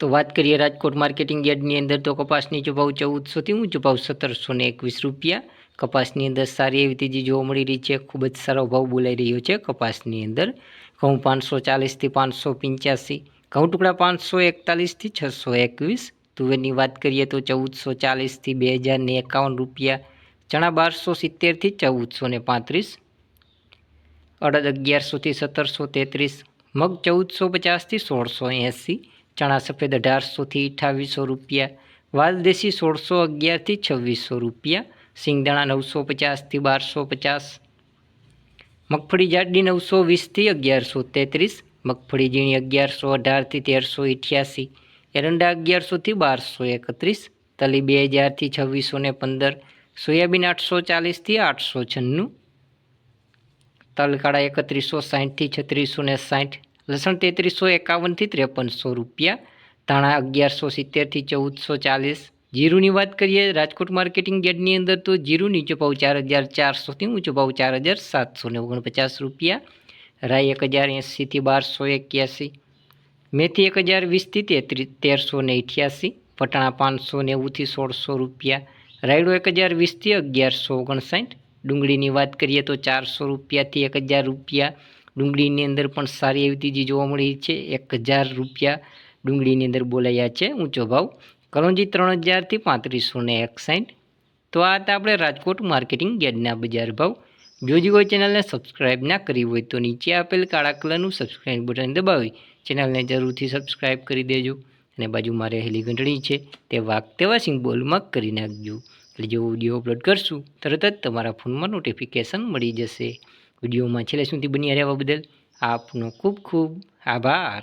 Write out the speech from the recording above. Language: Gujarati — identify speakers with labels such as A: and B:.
A: તો વાત કરીએ રાજકોટ માર્કેટિંગ યાર્ડની અંદર તો કપાસની જો ભાવ ચૌદસોથી ઊંચો ભાવ સત્તરસો ને એકવીસ રૂપિયા. કપાસની અંદર સારી એવી તેજી જોવા મળી રહી છે. ખૂબ જ સારો ભાવ બોલાઈ રહ્યો છે કપાસની અંદર. ઘઉં પાંચસો ચાલીસથી પાંચસો પંચ્યાસી, ઘઉં ટુકડા પાંચસો એકતાલીસથી છસો એકવીસ. તુવેરની વાત કરીએ તો ચૌદસો ચાલીસથી બે હજાર ને એકાવન રૂપિયા. ચણા બારસો સિત્તેરથી ચૌદસો ને પાંત્રીસ. અડદ અગિયારસોથી સત્તરસો તેત્રીસ. મગ ચૌદસો પચાસથી સોળસો એંસી. ચણા સફેદ અઢારસોથી અઠાવીસો રૂપિયા, વાલદેશી સોળસો અગિયારથી છવ્વીસો રૂપિયા, સિંગદાણા નવસો પચાસથી બારસો પચાસ, મગફળી જાડી નવસો વીસથી અગિયારસો તેત્રીસ, મગફળી ઝીણી અગિયારસો અઢારથી તેરસો અઠ્યાસી એરંડા અગિયારસોથી બારસો એકત્રીસ, તલી બે હજારથી છવ્વીસો ને પંદર, સોયાબીન આઠસો ચાલીસથી આઠસો છન્નું તલકાળા એકત્રીસો સાઠથી છત્રીસો ને સાઠ લસણ તેત્રીસો એકાવનથી ત્રેપનસો રૂપિયા. ધાણા અગિયારસો સિત્તેરથી ચૌદસો ચાલીસ. જીરુની વાત કરીએ રાજકોટ માર્કેટિંગ યાર્ડની અંદર તો જીરું નીચો ભાવ ચાર હજાર ચારસોથી ઊંચો ભાવ ચાર હજાર સાતસો ને ઓગણપચાસ રૂપિયા. રાઈ એક હજાર એંસીથી બારસો એક્યાસી. મેથી એક હજાર વીસથી તેત્રીસ તેરસો ને અઠ્યાસી પટણા પાંચસો નેવુંથી સોળસો રૂપિયા. રાયડો એક હજાર વીસથી અગિયારસો ઓગણસાઠ. ડુંગળીની વાત કરીએ તો ચારસો રૂપિયાથી એક હજાર રૂપિયા. ડુંગળીની અંદર પણ સારી એવી તીજી જોવા મળી છે. એક હજાર રૂપિયા ડુંગળીની અંદર બોલાયા છે ઊંચો ભાવ. કલોંજી ત્રણ હજારથી પાંત્રીસો ને એકસાઠ. તો આ હતા આપણે રાજકોટ માર્કેટિંગ યાર્ડના બજાર ભાવ. જોજી હોય ચેનલને સબસ્ક્રાઈબ ના કરી હોય તો નીચે આપેલ કાળા કલરનું સબસ્ક્રાઈબ બટન દબાવી ચેનલને જરૂરથી સબસ્ક્રાઈબ કરી દેજો. અને બાજુમાં રહેલી ઘંટડી છે તે વાઘ તેવા સિમ્બોલમાં કરી નાખજો. એટલે જો વીડિયો અપલોડ કરશું, તરત જ તમારા ફોનમાં નોટિફિકેશન મળી જશે. વિડીયોમાં છેલ્લે સુધી બન્યા રહેવા બદલ આપનો ખૂબ ખૂબ આભાર.